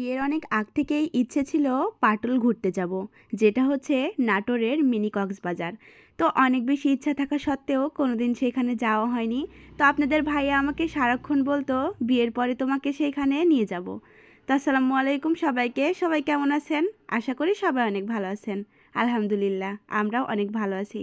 বিয়ের অনেক আগ থেকেই ইচ্ছে ছিল পাটুল ঘুরতে যাব, যেটা হচ্ছে নাটোরের মিনি কক্সবাজার। তো অনেক বেশি ইচ্ছা থাকা সত্ত্বেও কোনোদিন সেখানে যাওয়া হয়নি। তো আপনাদের ভাইয়া আমাকে সারাক্ষণ বলতো, বিয়ের পরে তোমাকে সেখানে নিয়ে যাব। তো আসসালামু আলাইকুম সবাইকে। সবাই কেমন আছেন? আশা করি সবাই অনেক ভালো আছেন। আলহামদুলিল্লাহ, আমরাও অনেক ভালো আছি।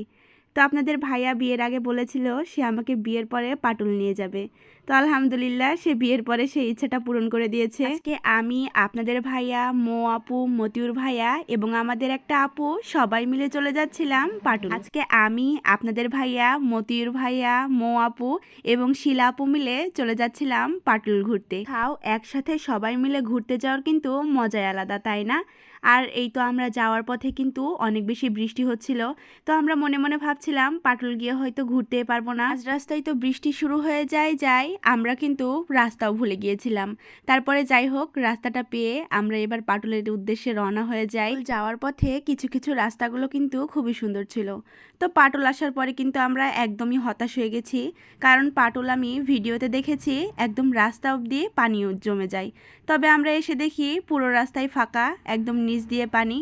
তো আপনাদের ভাইয়া বিয়ের আগে বলেছিল সে আমাকে বিয়ের পরে পাটুল নিয়ে যাবে। তো আলহামদুলিল্লাহ সে বিয়ের পরে সেই ইচ্ছাটা পূরণ করে দিয়েছে। আজকে আমি, আপনাদের ভাইয়া, মো আপু, মতিউর ভাইয়া এবং আমাদের একটা আপু সবাই মিলে চলে যাচ্ছিলাম পাটুল। আজকে আমি, আপনাদের ভাইয়া, মতিউর ভাইয়া, মো আপু এবং শিলা আপু মিলে চলে যাচ্ছিলাম পাটুল ঘুরতে। তাও একসাথে সবাই মিলে ঘুরতে যাওয়ার কিন্তু মজাই আলাদা, তাই না? আর এই তো আমরা যাওয়ার পথে কিন্তু অনেক বেশি বৃষ্টি হচ্ছিল। তো আমরা মনে মনে ভাবছিলাম, পাটুল গিয়ে হয়তো ঘুরতে পারব না। আজ রাস্তায় তো বৃষ্টি শুরু হয়ে যায় যায় আমরা কিন্তু রাস্তাও ভুলে গিয়েছিলাম। তারপরে যাই হোক, রাস্তাটা পেয়ে আমরা এবার পাটুলের উদ্দেশ্যে রওনা হয়ে যাই। যাওয়ার পথে কিছু কিছু রাস্তাগুলো কিন্তু খুবই সুন্দর ছিল। তো পাটুল আসার পরে কিন্তু আমরা একদমই হতাশ হয়ে গেছি। কারণ পাটুল আমি ভিডিওতে দেখেছি, একদম রাস্তা অবধি পানিও জমে যায়। তবে আমরা এসে দেখি পুরো রাস্তায় ফাঁকা, একদম নিচ দিয়ে পানি।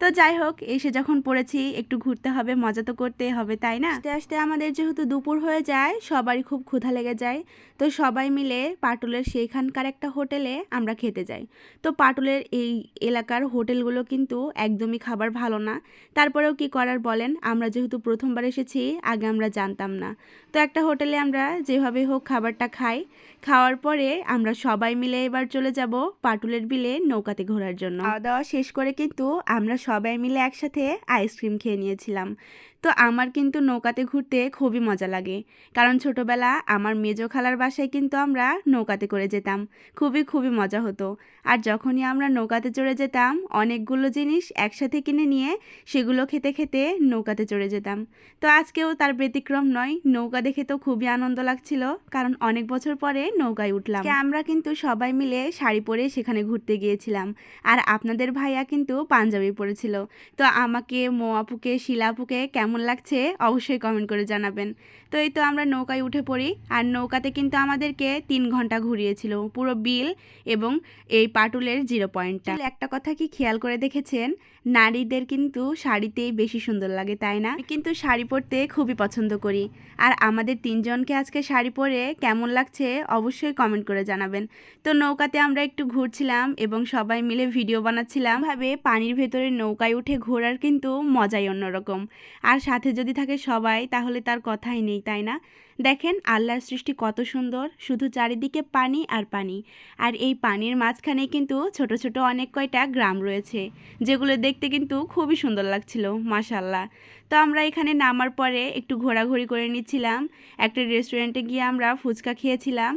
তো যাই হোক এসে যখন পড়েছি একটু ঘুরতে হবে মজা তো করতেই হবে তাই না? আস্তে আস্তে আমাদের যেহেতু দুপুর হয়ে যায় সবারই খুব ক্ষুধা লেগে যায়। তো সবাই মিলে পাটুলের সেইখানকার একটা হোটেলে আমরা খেতে যাই। তো পাটুলের এই এলাকার হোটেলগুলো কিন্তু একদমই খাবার ভালো না। তারপরেও কি করার বলেন? আমরা যেহেতু প্রথমবার এসেছি আগে আমরা জানতাম না। তো একটা হোটেলে আমরা যেভাবে হোক খাবারটা খাই। খাওয়ার পরে আমরা সবাই মিলে এবার চলে যাব পাটুলের বিলে নৌকাতে ঘোরার জন্য। খাওয়া দাওয়া শেষ করে কিন্তু আমরা সবাই মিলে একসাথে আইসক্রিম খেয়ে নিয়েছিলাম। তো আমার কিন্তু নৌকাতে ঘুরতে খুবই মজা লাগে। কারণ ছোটবেলা আমার মেজো খালার বাসায় কিন্তু আমরা নৌকাতে করে যেতাম। খুবই খুবই মজা হতো। আর যখনই আমরা নৌকাতে চড়ে যেতাম, অনেকগুলো জিনিস একসাথে কিনে নিয়ে সেগুলো খেতে খেতে নৌকাতে চড়ে যেতাম। তো আজকেও তার ব্যতিক্রম নয়, নৌকা দেখে তো খুবই আনন্দ লাগছিল। কারণ অনেক বছর পরে নৌকায় উঠলাম। আমরা কিন্তু সবাই মিলে শাড়ি পরে সেখানে ঘুরতে গিয়েছিলাম। আর আপনাদের ভাইয়া কিন্তু পাঞ্জাবি পরেছিল। তো আমাকে মো আপুকে শিলা আপুকে কেমন লাগছে অবশ্যই কমেন্ট করে জানাবেন। তো এই তো আমরা নৌকায় উঠে পড়ি, আর নৌকাতে কিন্তু আমাদেরকে তিন ঘণ্টা ঘুরিয়েছিল। পুরো বিল এবং এই পাটুলের জিরো পয়েন্টটা একটা কথা কি খেয়াল করে দেখেছেন? নারীদের কিন্তু শাড়িতেই বেশি সুন্দর লাগে, তাই না? কিন্তু শাড়ি পরতে খুবই পছন্দ করি। আর আমাদের তিনজনকে আজকে শাড়ি পরে কেমন লাগছে অবশ্যই কমেন্ট করে জানাবেন। তো নৌকাতে আমরা একটু ঘুরছিলাম এবং সবাই মিলে ভিডিও বানাচ্ছিলাম। ভাবে পানির ভেতরে নৌকায় উঠে ঘোরার কিন্তু মজাই অন্যরকম। আর সাথে যদি থাকে সবাই, তাহলে তার কথাই নেই, তাই না? দেখেন আল্লাহর সৃষ্টি কত সুন্দর, শুধু চারিদিকে পানি আর পানি। আর এই পানির মাঝখানে কিন্তু ছোট ছোট অনেক কয়টা গ্রাম রয়েছে, যেগুলো দেখতে কিন্তু খুবই সুন্দর লাগছিল মাশাল্লাহ তো আমরা এখানে নামার পরে একটু ঘোরাঘুরি করে নিচ্ছিলাম, একটা রেস্টুরেন্টে গিয়ে আমরা ফুচকা খেয়েছিলাম।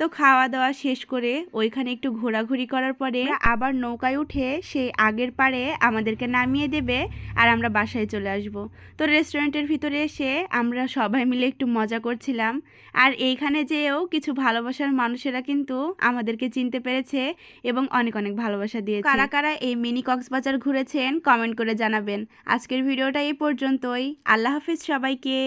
তো খাওয়া দাওয়া শেষ করে ওইখানে একটু ঘোরাঘুরি করার পরে আবার নৌকায় উঠে সেই আগের পাড়ে আমাদেরকে নামিয়ে দেবে আর আমরা বাসায় চলে আসব। তো রেস্টুরেন্টের ভিতরে এসে আমরা সবাই মিলে একটু মজা করছিলাম আর এইখানে যেয়েও কিছু ভালোবাসার মানুষেরা কিন্তু আমাদেরকে চিনতে পেরেছে এবং অনেক অনেক ভালোবাসা দিয়েছে। কারা কারা এই মিনি কক্সবাজার ঘুরেছেন কমেন্ট করে জানাবেন। আজকের ভিডিওটা এই পর্যন্তই। আল্লাহ হাফিজ সবাইকে।